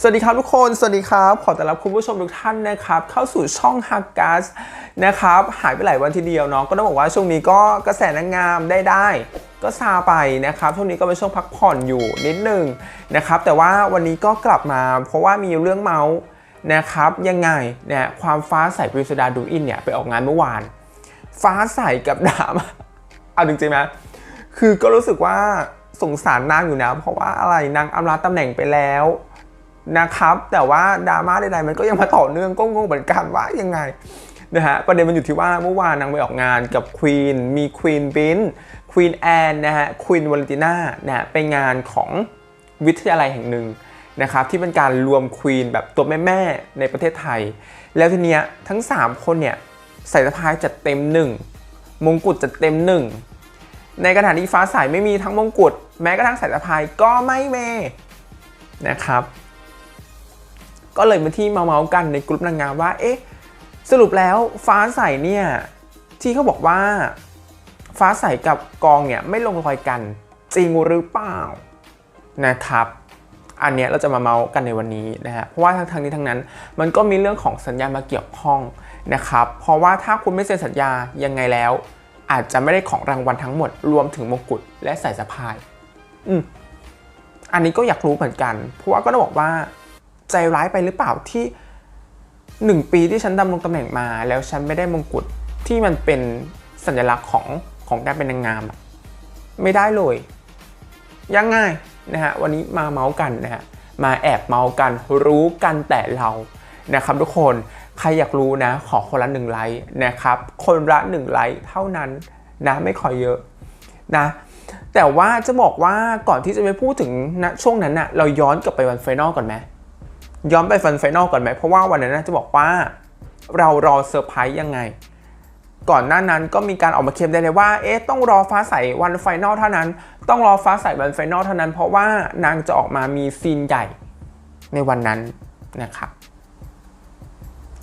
สวัสดีครับทุกคน สวัสดีครับ ขอต้อนรับคุณผู้ชมทุกท่านนะครับ เข้าสู่ช่องฮักกัสนะครับ หายไปหลายวันทีเดียวเนาะ ก็ต้องบอกว่าช่วงนี้ก็กระแสนางงามได้ได้ ก็ซาไปนะครับ ช่วงนี้ก็เป็นช่วงพักผ่อนอยู่นิดนึงนะครับ แต่ว่าวันนี้ก็กลับมา เพราะว่ามีเรื่องเมาส์นะครับ ยังไงเนี่ยความฟ้าใสปริศดาดูอินเนี่ยไปออกงานเมื่อวาน ฟ้าใสกับดาม่าเอาจริงๆนะคือก็รู้สึกว่าสงสารนางอยู่นะ เพราะว่าอะไรนางอำลาตำแหน่งไปแล้ว นะครับ แต่ว่าดราม่าใดๆมันก็ยังมาต่อเนื่องก็งงเหมือนกันว่ายังไงนะฮะประเด็นมันอยู่ที่ว่าเมื่อวานนางไปออกงานกับควีนมีควีนบินควีนแอนนะฮะควีนวาเลนติน่านะฮะเป็นงานของวิทยาลัยแห่งหนึ่งนะครับที่เป็นการรวมควีนแบบตัวแม่ๆในประเทศไทย แล้วทีเนี้ยทั้ง 3 คนเนี่ยใส่สะพายจัดเต็มหนึ่งมงกุฎจัดเต็มหนึ่งในขณะที่ฟ้าใสไม่มีทั้งมงกุฎแม้กระทั่งใสายสะพายก็ไม่เมนะครับ ก็เลยเป็นที่เมาๆกันในกลุ่มนางงามว่า เอ๊ะ สรุปแล้วฟ้าใสเนี่ย ที่เขาบอกว่า ฟ้าใสกับกองเนี่ยไม่ลงรอยกัน จริงหรือเปล่านะครับ อันเนี้ยเราจะมาเมาส์กันในวันนี้นะฮะ เพราะว่าทั้งทางนี้ทั้งนั้น มันก็มีเรื่องของสัญญามาเกี่ยวข้องนะครับ เพราะว่าถ้าคุณไม่เซ็นสัญญายังไงแล้ว อาจจะไม่ได้ของรางวัลทั้งหมด รวมถึงมงกุฎและสายสะพาย อืมอันนี้ก็อยากรู้เหมือนกัน เพราะว่าก็ต้องบอกว่า ใจร้ายไปหรือเปล่าที่หนึ่งปีที่ฉันดำรงตำแหน่งมา แล้วฉันไม่ได้มงกุฎที่มันเป็นสัญลักษณ์ของของการเป็นนางงาม ไม่ได้เลยยังไงนะฮะวันนี้มาเมาส์กันนะฮะมาแอบเมาส์กันรู้กันแต่เรานะครับทุกคนใครอยากรู้นะขอคนละหนึ่งไลค์นะครับคนละหนึ่งไลค์เท่านั้นนะไม่ขอเยอะนะแต่ว่าจะบอกว่าก่อนที่จะไปพูดถึงนะช่วงนั้นนะเราย้อนกลับไปวันไฟนอลก่อนไหม ย้อนไปฟันไฟนอลก่อนไหมเพราะว่าวันนั้นนะจะบอกว่าเรารอเซอร์ไพรส์ยังไง ก่อนหน้านั้นก็มีการออกมาเคลมได้เลยว่า เอ๊ะต้องรอฟ้าใสวันไฟนอลเท่านั้น ต้องรอฟ้าใสวันไฟนอลเท่านั้น เพราะว่านางจะออกมามีซีนใหญ่ในวันนั้นนะครับ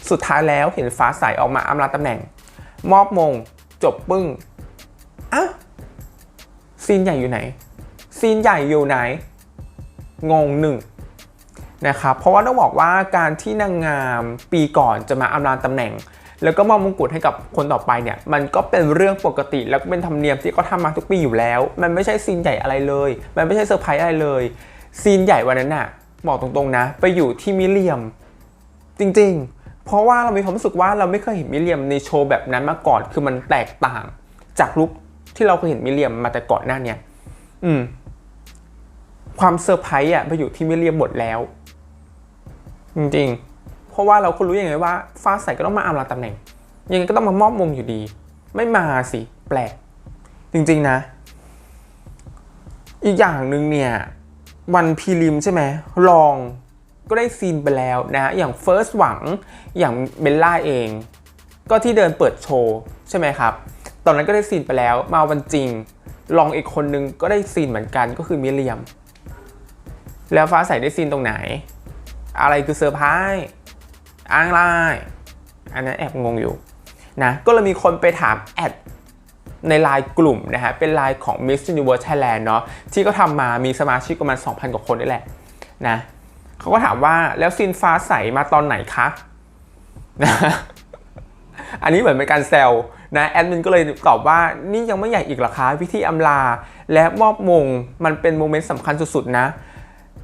สุดท้ายแล้วเห็นฟ้าใสออกมาอำลาตำแหน่ง มอบมง จบปึ้งอะซีนใหญ่อยู่ไหน ซีนใหญ่อยู่ไหน งงหนึ่ง นะครับเพราะว่าต้องบอกว่าการที่นางงามปีก่อนจะมาอำลาตำแหน่ง แล้วก็มอบมงกุฎให้กับคนต่อไปเนี่ยมันก็เป็นเรื่องปกติแล้วก็เป็นธรรมเนียมที่เขาทำมาทุกปีอยู่แล้ว มันไม่ใช่ซีนใหญ่อะไรเลย มันไม่ใช่เซอร์ไพรส์อะไรเลยซีนใหญ่วันนั้นน่ะบอกตรงๆนะ ไปอยู่ที่มิเลียม จริงๆ เพราะว่าเรามีความรู้สึกว่าเราไม่เคยเห็นมิเลียมในโชว์แบบนั้นมาก่อน คือมันแตกต่างจากลุคที่เราเคยเห็นมิเลียมมาแต่ก่อนหน้าเนี้ยอืม ความเซอร์ไพรส์อะไปอยู่ที่มิเลียมหมดแล้ว จริงๆ เพราะว่าเราก็รู้ยังไงว่าฟ้าใสก็ต้องมาอำลาตำแหน่ง ยังไงก็ต้องมามอบมงอยู่ดี ไม่มาสิ แปลก จริงๆนะ อีกอย่างหนึ่งเนี่ย วันพรีลิมใช่ไหมลองก็ได้ซีนไปแล้วนะ อย่างเฟิร์สหวังอย่างเบลล่าเอง ก็ที่เดินเปิดโชว์ใช่ไหมครับ ตอนนั้นก็ได้ซีนไปแล้วมาวันจริง ลองอีกคนนึงก็ได้ซีนเหมือนกันก็คือมิเลียม แล้วฟ้าใสได้ซีนตรงไหน อะไรคือเซอร์ไพรส์อ้างไลน์อันนั้นแอบงงอยู่นะก็เลยมีคนไปถามแอดในไลน์กลุ่มนะฮะเป็นไลน์ของ Miss Universe Thailand เนาะที่ก็ทำมามีสมาชิกประมาณ 2,000 กว่าคนนี่แหละนะเขาก็ถามว่าแล้วซินฟ้าใสมาตอนไหนคะนะอันนี้เหมือนเป็นการแซวนะแอดมินก็เลยตอบว่านี่ยังไม่ใหญ่อีกหรอคะพิธีอำลา และมอบมงมันเป็นโมเมนต์สำคัญสุดๆนะ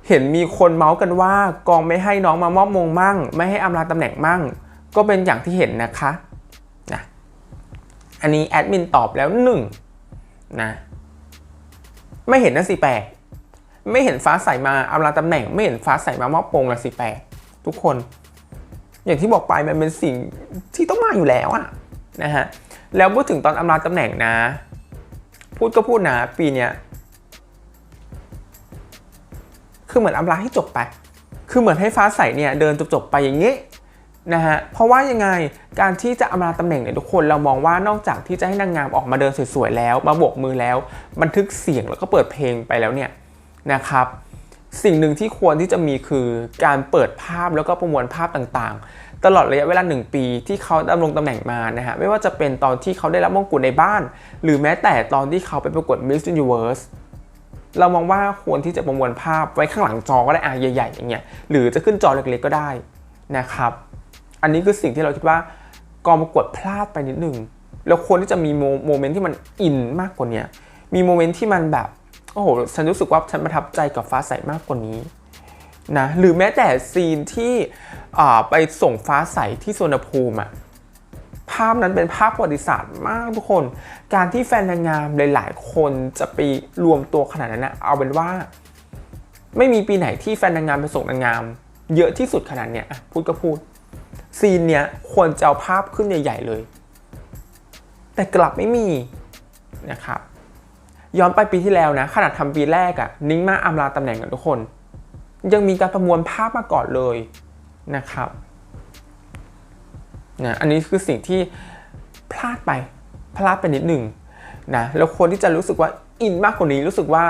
เห็นมีคนเมาส์กันว่ากองไม่ให้น้องมามอบมงมั่ง ไม่ให้อำลาตำแหน่งมั่ง ก็เป็นอย่างที่เห็นนะคะนะอันนี้แอดมินตอบแล้วหนึ่งนะไม่เห็นนะสิแปลกไม่เห็นฟ้าใสมาอำลาตำแหน่ง ไม่เห็นฟ้าใสมามอบมงละสิแปลกทุกคน อย่างที่บอกไปมันเป็นสิ่งที่ต้องมาอยู่แล้วอะนะฮะแล้วพูดถึงตอนอำลาตำแหน่งนะ พูดก็พูดนะปีเนี้ย คือเหมือนอำลาให้จบไป คือเหมือนให้ฟ้าใสเนี่ยเดินจบๆไปอย่างนี้นะฮะ เพราะว่ายังไงการที่จะอำลาตำแหน่งเนี่ยทุกคนเรามองว่านอกจากที่จะให้นางงามออกมาเดินสวยๆแล้ว มาโบกมือแล้ว บันทึกเสียงแล้วก็เปิดเพลงไปแล้วเนี่ยนะครับ สิ่งหนึ่งที่ควรที่จะมีคือการเปิดภาพแล้วก็ประมวลภาพต่างๆ ตลอดระยะเวลา 1 ปีที่เขาดำรงตำแหน่งมานะฮะไม่ว่าจะเป็นตอนที่เขาได้รับมงกุฎในบ้าน หรือแม้แต่ตอนที่เขาไปประกวด Miss Universe เรามองว่าควรที่จะประมวลภาพไว้ข้างหลังจอก็ได้อะใหญ่ๆอย่างเงี้ยหรือจะขึ้นจอเล็กๆก็ได้นะครับ อันนี้คือสิ่งที่เราคิดว่ากองประกวดพลาดไปนิดนึงแล้วควรที่จะมีโมเมนต์ที่มันอินมากกว่านี้มีโมเมนต์ที่มันแบบโอ้โหฉันรู้สึกว่าฉันประทับใจกับฟ้าใสมากกว่านี้นะหรือแม้แต่ซีนที่ไปส่งฟ้าใสที่สวนภูมิอะ ภาพนั้นเป็นภาพประวัติศาสตร์มากทุกคน การที่แฟนนางงามหลายๆ คนจะไปรวมตัวขนาดนั้นนะเอาเป็นว่า ไม่มีปีไหนที่แฟนนางงามไปส่งนางงาม เยอะที่สุดขนาดเนี้ยพูดก็พูด ซีนเนี้ยควรจะเอาภาพขึ้นใหญ่ ๆ เลย แต่กลับไม่มีนะครับย้อนไปปีที่แล้วนะขนาดทำปีแรกอะ่ะนิ้งมาอำลาตำแหน่งกันทุกคน ยังมีการประมวลภาพมาก่อนเลยนะครับ นะอันนี้คือสิ่งที่พลาดไปพลาดไปนิดหนึ่งนะแล้วควรที่จะรู้สึกว่าอินมากกว่านี้รู้สึกว่า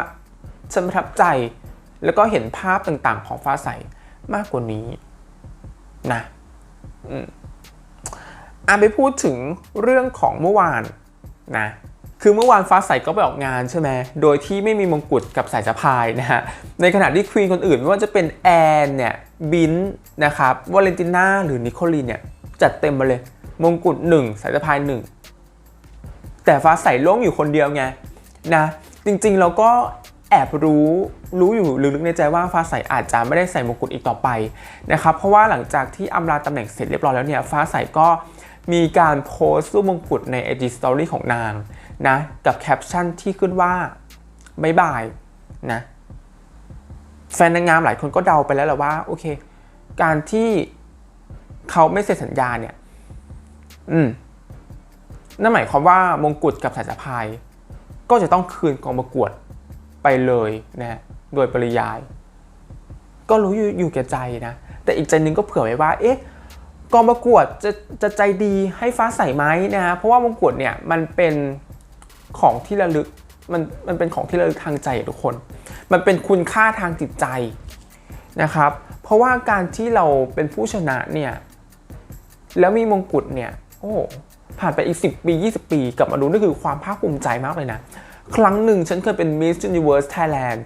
ฉันประทับใจ แล้วก็เห็นภาพต่างๆ ของฟ้าใสมากกว่านี้นะอืมอะไปพูดถึงเรื่องของเมื่อวานนะคือเมื่อวานฟ้าใสก็ไปออกงานใช่ไหมโดยที่ไม่มีมงกุฎกับสายสะพายนะฮะ ในขณะที่ควีนคนอื่นไม่ว่าจะเป็นแอนเนี่ยบินนะครับวาเลนติน่าหรือนิโคลีนเนี่ย จัดเต็มมาเลย มงกุฎหนึ่งสายสะพายหนึ่งแต่ฟ้าใสโล่งอยู่คนเดียวไงนะจริงๆเราก็แอบรู้รู้อยู่ลึกๆในใจว่าฟ้าใสอาจจะไม่ได้ใส่มงกุฎอีกต่อไปนะครับเพราะว่าหลังจากที่อำลาตำแหน่งเสร็จเรียบร้อยแล้วเนี่ยฟ้าใสก็มีการโพสต์รูปมงกุฎใน IG Story ของนางนะกับแคปชั่นที่ขึ้นว่าบายบายนะแฟนนางงามหลายคนก็เดาไปแล้วแหละว่าโอเค การที่ เขาไม่เซ็นสัญญาเนี่ย อืม นั่นหมายความว่ามงกุฎกับสายสะพาย ก็จะต้องคืนกองประกวดไปเลยนะโดยปริยาย ก็รู้อยู่อยู่แก่ใจนะ แต่อีกใจนึงก็เผื่อไว้ว่า เอ๊ะ กองประกวดจะจะใจดีให้ฟ้าใสไหมนะฮะเพราะว่ามงกุฎเนี่ยมันเป็นของที่ระลึก มันมันเป็นของที่ระลึกทางใจทุกคน มันเป็นคุณค่าทางจิตใจนะครับ เพราะว่าการที่เราเป็นผู้ชนะเนี่ย แล้วมีมงกุฎเนี่ย โอ้ผ่านไปอีก 10 ปี 20 ปีกลับมาดูนี่คือความภาคภูมิใจมากเลยนะ ครั้งหนึ่งฉันเคยเป็น Miss Universe Thailand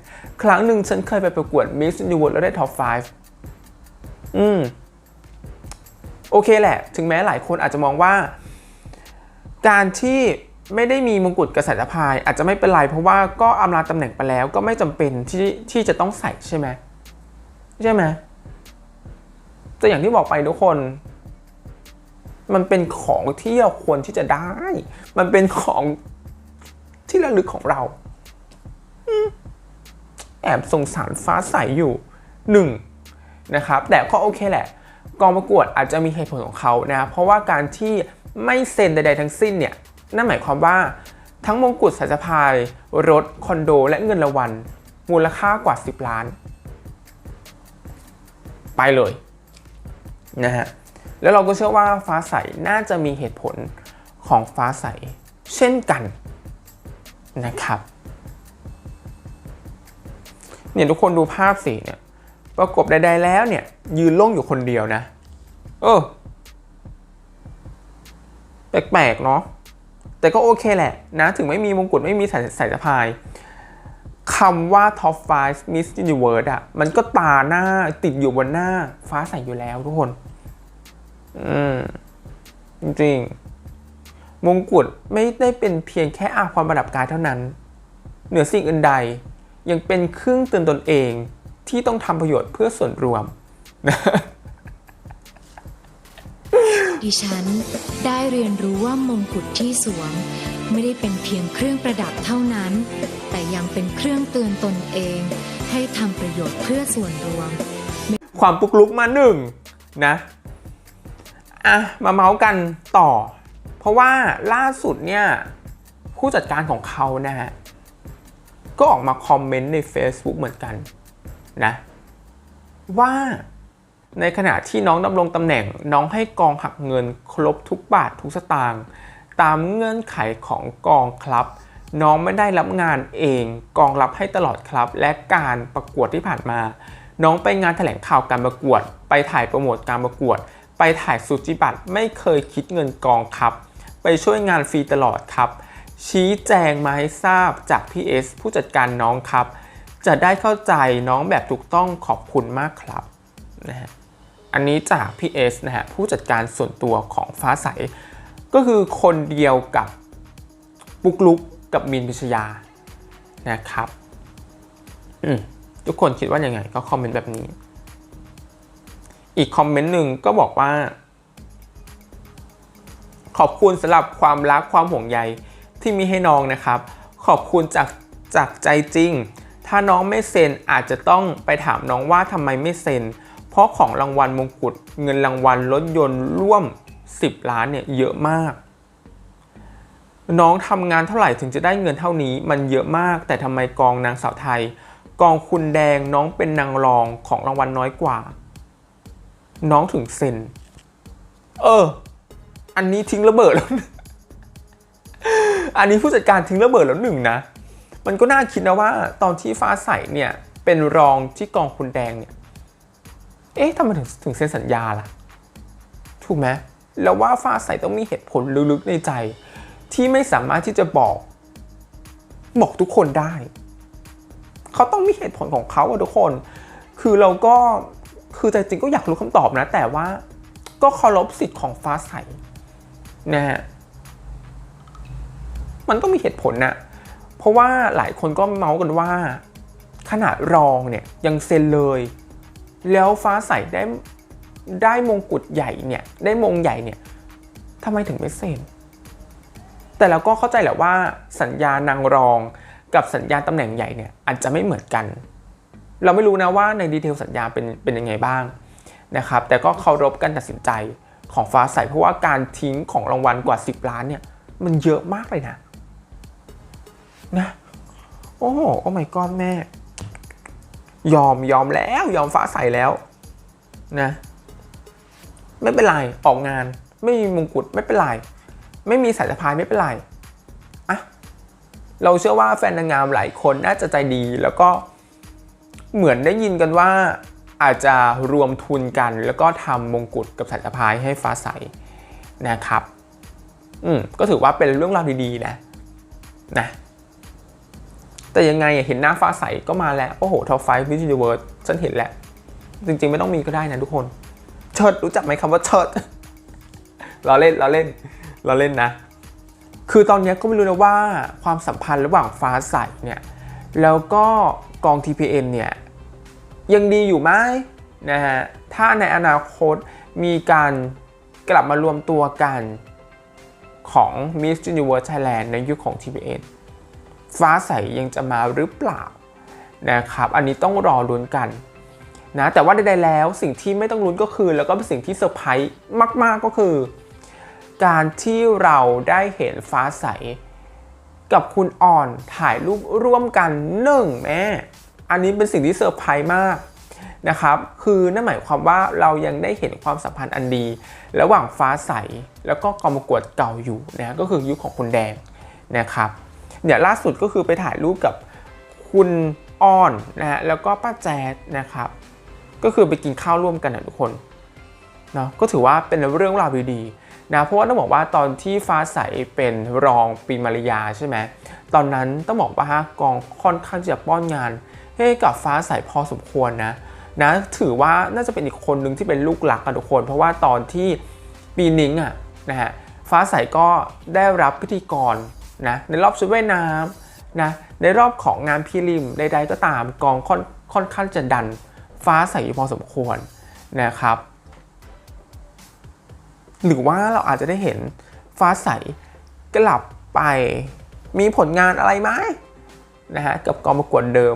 ครั้งหนึ่งฉันเคยไปประกวด Miss Universe แล้วได้ Top 5 อืม โอเคแหละ ถึงแม้หลายคนอาจจะมองว่า การที่ไม่ได้มีมงกุฎกษัตริย์พายอาจจะไม่เป็นไร เพราะว่าก็อำลาตำแหน่งไปแล้วก็ไม่จำเป็นที่ที่จะต้องใส่ใช่ไหมใช่ไหมแต่อย่างที่บอกไปทุกคน มันเป็นของที่เราควรที่จะได้ มันเป็นของที่ระลึกของเราอแอบสงสารฟ้าใสอยู่หนึ่งนะครับ แต่ก็โอเคแหละ กองประกวดอาจจะมีเหตุผลของเขานะ เพราะว่าการที่ไม่เซ็นใดๆทั้งสิ้นเนี่ย นั่นหมายความว่าทั้งมงกุฎสายสะพาย รถ คอนโด และเงินรางวัล มูลค่ากว่า 10 ล้าน ไปเลย นะฮะ แล้วเราก็เชื่อว่าฟ้าใสน่าจะมีเหตุผลของฟ้าใสเช่นกันนะครับเนี่ยทุกคนดูภาพสิเนี่ยประกบใดๆแล้วเนี่ย ยืนโล่งอยู่คนเดียวนะ เออแปลกๆเนาะแต่ก็โอเคแหละนะ ถึงไม่มีมงกุฎไม่มีสายสายสะพายคำว่า Top 5 Miss Universe อะมันก็ตาหน้าติดอยู่บนหน้าฟ้าใสอยู่แล้วทุกคน อืมจริงๆ มงกุฎไม่ได้เป็นเพียงแค่อาความประดับกายเท่านั้น เหนือสิ่งอื่นใด ยังเป็นเครื่องเตือนตนเองที่ต้องทำประโยชน์เพื่อส่วนรวม ดิฉันได้เรียนรู้ว่ามงกุฎที่สวม ไม่ได้เป็นเพียงเครื่องประดับเท่านั้น แต่ยังเป็นเครื่องเตือนตนเอง ให้ทำประโยชน์เพื่อส่วนรวม ความปุกลุกมาหนึ่งนะ อะมาเมาส์กันต่อ เพราะว่าล่าสุดเนี่ยผู้จัดการของเขานะฮะก็ออกมาคอมเมนต์ใน Facebook เหมือนกันนะว่าในขณะที่น้องดำรงตำแหน่งน้องให้กองหักเงินครบทุกบาททุกสตางค์ตามเงื่อนไขของกองครับ น้องไม่ได้รับงานเอง กองรับให้ตลอดครับ และการประกวดที่ผ่านมา น้องไปงานแถลงข่าวการประกวด ไปถ่ายโปรโมทการประกวด ไปถ่ายสุจิบัตรไม่เคยคิดเงินกองครับ ไปช่วยงานฟรีตลอดครับ ชี้แจงมาให้ทราบจากพี่เอสผู้จัดการน้องครับ จะได้เข้าใจน้องแบบถูกต้องขอบคุณมากครับนะฮะอันนี้จากพี่เอสนะฮะผู้จัดการส่วนตัวของฟ้าใส ก็คือคนเดียวกับปุกลุกกับมินพิชยานะครับทุกคนคิดว่ายังไงก็คอมเมนต์แบบนี้ อีกคอมเมนต์หนึ่งก็บอกว่า ขอบคุณสำหรับความรักความห่วงใยที่มีให้น้องนะครับ ขอบคุณจากจากใจจริง ถ้าน้องไม่เซ็นอาจจะต้องไปถามน้องว่าทำไมไม่เซ็น เพราะของรางวัลมงกุฎเงินรางวัลรถยนต์ร่วม 10 ล้านเนี่ยเยอะมาก น้องทำงานเท่าไหร่ถึงจะได้เงินเท่านี้มันเยอะมาก แต่ทำไมกองนางสาวไทย กองคุณแดงน้องเป็นนางรองของรางวัลน้อยกว่า น้องถึงเซนเออ อันนี้ทิ้งระเบิดแล้ว อันนี้ผู้จัดการทิ้งระเบิดแล้วหนึ่งนะ มันก็น่าคิดนะว่า ตอนที่ฟ้าใสเนี่ย เป็นรองที่กองคุณแดงเนี่ย เอ๊ะทำไมถึงถึงเซ็นสัญญาล่ะ ถูกไหมแล้วว่าฟ้าใสต้องมีเหตุผลลึกๆในใจ ที่ไม่สามารถที่จะบอก บอกทุกคนได้ เขาต้องมีเหตุผลของเขาอะทุกคน คือเราก็ คือใจจริงก็อยากรู้คำตอบนะ แต่ว่าก็เคารพสิทธิ์ของฟ้าใสนะฮะมันต้องมีเหตุผลนะเพราะว่าหลายคนก็เมาส์กันว่า ขนาดรองเนี่ยยังเซ็นเลย แล้วฟ้าใสได้ได้มงกุฎใหญ่เนี่ยได้มงใหญ่เนี่ยทำไมถึงไม่เซ็น แต่เราก็เข้าใจแหละว่าสัญญานางรองกับสัญญาตำแหน่งใหญ่เนี่ยอาจจะไม่เหมือนกัน เราไม่รู้นะว่าในดีเทลสัญญาเป็นเป็นยังไงบ้างนะครับแต่ก็เคารพการตัดสินใจของฟ้าใสเพราะว่าการทิ้งของรางวัลกว่า 10 ล้านเนี่ย มันเยอะมากเลยนะนะโอ้โหโอ้ my god แม่ ยอมยอมแล้วยอมฟ้าใสแล้วนะไม่เป็นไร ออกงาน ไม่มีมงกุฎไม่เป็นไร ไม่มีสายสะพายไม่เป็นไรอะเราเชื่อว่าแฟนนางงามหลายคนน่าจะใจดีแล้วก็ เหมือนได้ยินกันว่าอาจจะรวมทุนกัน แล้วก็ทำมงกุฎกับสายสะพายให้ฟ้าใสนะครับ อืมก็ถือว่าเป็นเรื่องราวดีๆนะนะแต่ยังไงเห็นหน้าฟ้าใสก็มาแล้ว โอ้โหท็อปไฟว์มิสิเวิร์สฉันเห็นแล้วจริงๆไม่ต้องมีก็ได้นะทุกคน เชิดรู้จักไหมคำว่าเชิดเราเล่นเราเล่นเราเล่นนะ คือตอนนี้ก็ไม่รู้นะว่าความสัมพันธ์ระหว่างฟ้าใสเนี่ย แล้วก็กอง TPN เนี่ยยังดีอยู่ไหมนะฮะ ถ้าในอนาคตมีการกลับมารวมตัวกันของ Miss Universe Thailand ในยุคของ TPN ฟ้าใสยังจะมาหรือเปล่านะครับ อันนี้ต้องรอลุ้นกันนะแต่ว่าใดๆแล้วสิ่งที่ไม่ต้องลุ้นก็คือ แล้วก็เป็นสิ่งที่เซอร์ไพรส์มาก ๆก็คือ การที่เราได้เห็นฟ้าใส กับคุณอ่อนถ่ายรูปร่วมกันหนึ่งแม่อันนี้เป็นสิ่งที่เซอร์ไพรส์มากนะครับ คือนั่นหมายความว่าเรายังได้เห็นความสัมพันธ์อันดี ระหว่างฟ้าใส แล้วก็กองประกวดเก่าอยู่นะก็คือยุคของคุณแดงนะครับเนี่ยล่าสุดก็คือไปถ่ายรูปกับคุณอ้อนนะฮะแล้วก็ป้าแจ๊ดนะครับ ก็คือไปกินข้าวร่วมกันนะทุกคนเนาะก็ถือว่าเป็นเรื่องราวดีๆ นะเพราะว่าต้องบอกว่าตอนที่ฟ้าใสเป็นรองปีมาริยาใช่ไหมตอนนั้นต้องบอกว่ากองค่อนข้างจะป้อนงานให้กับฟ้าใสพอสมควรนะนะถือว่าน่าจะเป็นอีกคนหนึ่งที่เป็นลูกหลักกันทุกคน เพราะว่าตอนที่ปีนิ้งอะนะฮะฟ้าใสก็ได้รับพิธีกรนะในรอบชุดว่ายน้ำนะในรอบของงานพิริมใดๆก็ตามกองค่อนค่อนข้างจะดันฟ้าใสอยู่พอสมควรนะครับ หรือว่าเราอาจจะได้เห็นฟ้าใสกลับไปมีผลงานอะไรไหมนะฮะกับกองประกวดเดิม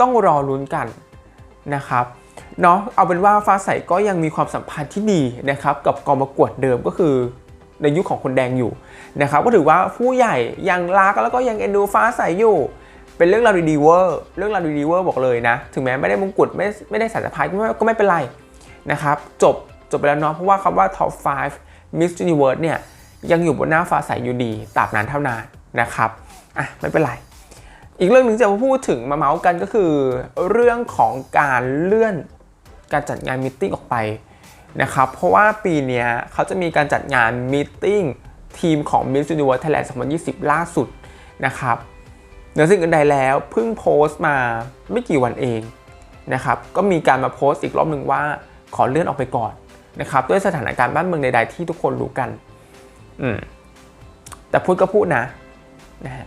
ต้องรอลุ้นกันนะครับเนาะเอาเป็นว่าฟ้าใสก็ยังมีความสัมพันธ์ที่ดีนะครับกับกองประกวดเดิมก็คือในยุคของคนแดงอยู่นะครับก็ถือว่าผู้ใหญ่ยังรักแล้วก็ยังเอ็นดูฟ้าใสอยู่ เป็นเรื่องราวดีๆเวอร์เรื่องราวดีๆเวอร์บอกเลยนะ ถึงแม้ไม่ได้มงกุฎไม่ไม่ได้สายสะพายก็ไม่เป็นไรนะครับจบจบไปแล้วเนาะเพราะว่าคำว่า top 5 Miss Universe เนี่ยยังอยู่บนหน้าฟ้าใสอยู่ดีตราบนานเท่านานนะครับอะไม่เป็นไร อีกเรื่องหนึ่งจะมาพูดถึงมาเมาส์กันก็คือ เรื่องของการเลื่อนการจัดงานมิทติ้งออกไปนะครับเพราะว่าปีนี้เขาจะมีการจัดงานมิทติ้งทีมของ Miss Universe Thailand 2020 ล่าสุดนะครับเหนือสิ่งอื่นใดแล้วเพิ่งโพสต์มาไม่กี่วันเองนะครับก็มีการมาโพสต์อีกรอบหนึ่งว่าขอเลื่อนออกไปก่อน นะครับด้วยสถานการณ์บ้านเมืองใดๆที่ทุกคนรู้กันอืมแต่พูดก็พูดนะนะฮะ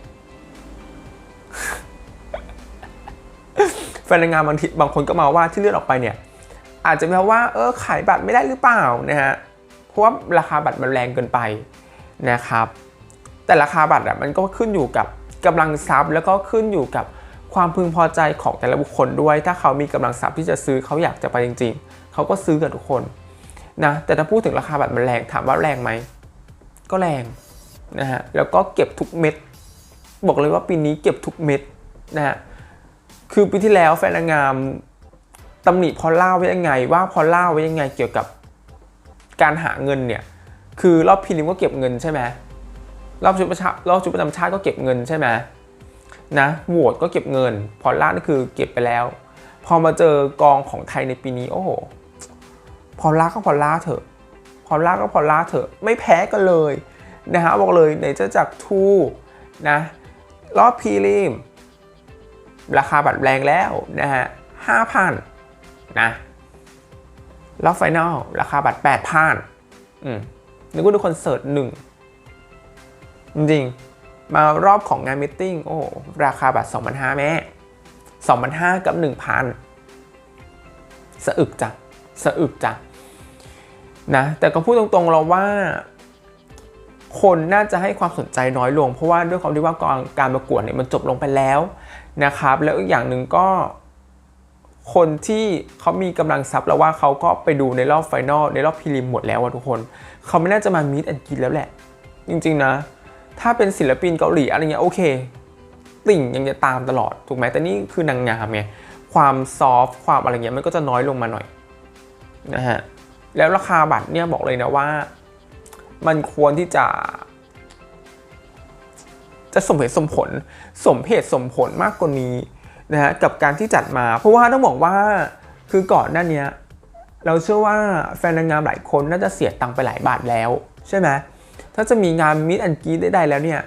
แฟนนางามบางทีบางคนก็มาว่าที่เลื่อนออกไปเนี่ย อาจจะเป็นเพราะว่าเออขายบัตรไม่ได้หรือเปล่านะฮะเพราะว่าราคาบัตรมันแรงเกินไปนะครับ แต่ราคาบัตรอะมันก็ขึ้นอยู่กับกำลังทรัพย์ แล้วก็ขึ้นอยู่กับความพึงพอใจของแต่ละบุคคลด้วย ถ้าเขามีกำลังทรัพย์ที่จะซื้อเขาอยากจะไปจริง ๆ เขาก็ซื้อกับทุกคน นะแต่ถ้าพูดถึงราคาบัตรมันแรงถามว่าแรงไหมก็แรงนะฮะแล้วก็เก็บทุกเม็ด บอกเลยว่าปีนี้เก็บทุกเม็ดนะฮะคือปีที่แล้วแฟนนางงามตำหนิพอลล่าไว้ยังไง ว่าพอลล่าไว้ยังไงเกี่ยวกับการหาเงินเนี่ยคือรอบพรีลิมก็เก็บเงินใช่ไหมรอบชุดประชารอบชุดประจำชาติก็เก็บเงินใช่ไหมนะโหวตก็เก็บเงิน พอลล่านี่คือเก็บไปแล้ว พอมาเจอกองของไทยในปีนี้โอ้โห พอลล่าก็พอลล่าเถอะพอลล่าก็พอลล่าเถอะ ไม่แพ้กันเลยนะฮะบอกเลยในจะจากทูนะรอบพรีลิมราคาบัตรแรงแล้วนะฮะห้าพันนะรอบไฟนอลราคาบัตรแปดพันอืมนึกว่าดูคอนเสิร์ตหนึ่งจริงมารอบของงานมิทติ้งโอ้ราคาบัตร2,500แม่2,500กับ 1,000สะอึกจ้ะสะอึกจ้ะ นะแต่ก็พูดตรงๆเราว่า คนน่าจะให้ความสนใจน้อยลง เพราะว่าด้วยความที่ว่าการการประกวดเนี่ยมันจบลงไปแล้วนะครับ แล้วอีกอย่างหนึ่งก็คนที่เขามีกำลังทรัพย์แล้วว่าเขาก็ไปดูในรอบไฟนอลในรอบพรีลิมหมดแล้วอะทุกคน เขาไม่น่าจะมามีดแอนกินแล้วแหละ จริงๆนะ ถ้าเป็นศิลปินเกาหลีอะไรเงี้ยโอเค ติ่งยังจะตามตลอดถูกไหมแต่นี่คือนางงามไงความซอฟความอะไรเงี้ยมันก็จะน้อยลงมาหน่อยนะฮะ แล้วราคาบัตรเนี่ยบอกเลยนะว่า มันควรที่จะ จะสมเหตุสมผล สมเหตุสมผลมากกว่านี้นะฮะกับการที่จัดมา เพราะว่าต้องบอกว่าคือก่อนหน้าเนี้ยเราเชื่อว่าแฟนนางงามหลายคนน่าจะเสียตังค์ไปหลายบาทแล้วใช่ไหมถ้าจะมีงานมิดแอนกีได้แล้วเนี่ย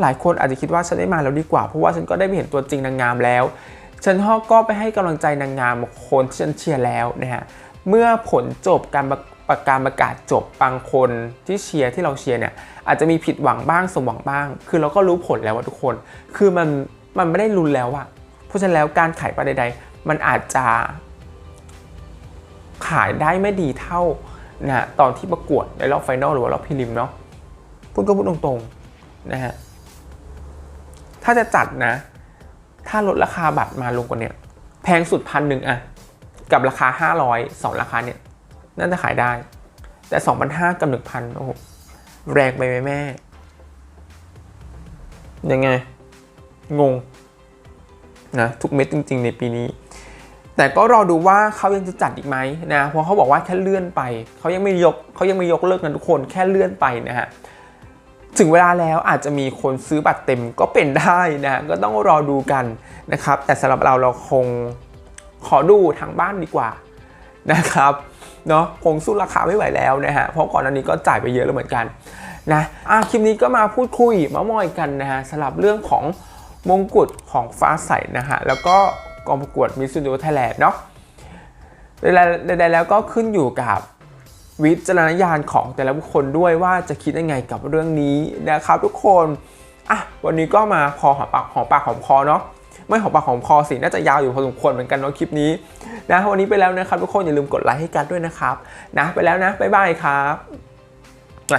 หลายคนอาจจะคิดว่าฉันได้มาแล้วดีกว่า เพราะว่าฉันก็ได้ไปเห็นตัวจริงนางงามแล้ว ฉันก็ไปให้กำลังใจนางงามคนที่ฉันเชียร์แล้วนะฮะ เมื่อผลจบการประประการประกาศจบบางคนที่เชียร์ที่เราเชียร์เนี่ยอาจจะมีผิดหวังบ้างสมหวังบ้าง คือเราก็รู้ผลแล้วว่าทุกคน คือมันมันไม่ได้รุนแล้วอะเพราะฉะนั้นแล้วการขายบัตรใดๆมันอาจจะขายได้ไม่ดีเท่านะตอนที่ประกวดในรอบไฟนอลหรือว่ารอบพรีลิมเนาะพูดก็พูดตรงๆนะฮะถ้าจะจัดนะ ถ้าลดราคาบัตรมาลงกว่าเนี้ยแพงสุดพันหนึ่งอะ กับราคา 500สองราคาเนี่ยน่าจะขายได้ แต่ 2,500 กับ 1,000 โอ้โห แรงไปไหมแม่ ยังไง งง นะ ทุกเม็ดจริง ๆ ในปีนี้ แต่ก็รอดูว่าเขายังจะจัดอีกไหมนะ เพราะเขาบอกว่าแค่เลื่อนไป เขายังไม่ยกเขายังไม่ยกเลิกนะทุกคนแค่เลื่อนไปนะฮะถึงเวลาแล้วอาจจะมีคนซื้อบัตรเต็มก็เป็นได้นะ ก็ต้องรอดูกันนะครับ แต่สำหรับเราเราคง ขอดูทางบ้านดีกว่านะครับเนาะคงสู้ราคาไม่ไหวแล้วนะฮะเพราะก่อนหน้านี้ก็จ่ายไปเยอะแล้วเหมือนกันนะอะคลิปนี้ก็มาพูดคุยมามอยกันนะฮะสำหรับเรื่องของมงกุฎของฟ้าใสนะฮะแล้วก็กองประกวดมิสซูนิโอไทยแลนด์เนาะใดๆแล้วก็ขึ้นอยู่กับวิจารณญาณของแต่ละบุคคลด้วยว่าจะคิดยังไงกับเรื่องนี้นะครับทุกคนอะวันนี้ก็มาพอหอมปากหอมปากหอมคอเนาะ ไม่หอมปากหอมคอสิน่าจะยาวอยู่พอสมควรเหมือนกันเนาะคลิปนี้นะวันนี้ไปแล้วนะครับทุกคนอย่าลืมกดไลค์ให้กันด้วยนะครับนะไปแล้วนะบ๊ายบายครับไป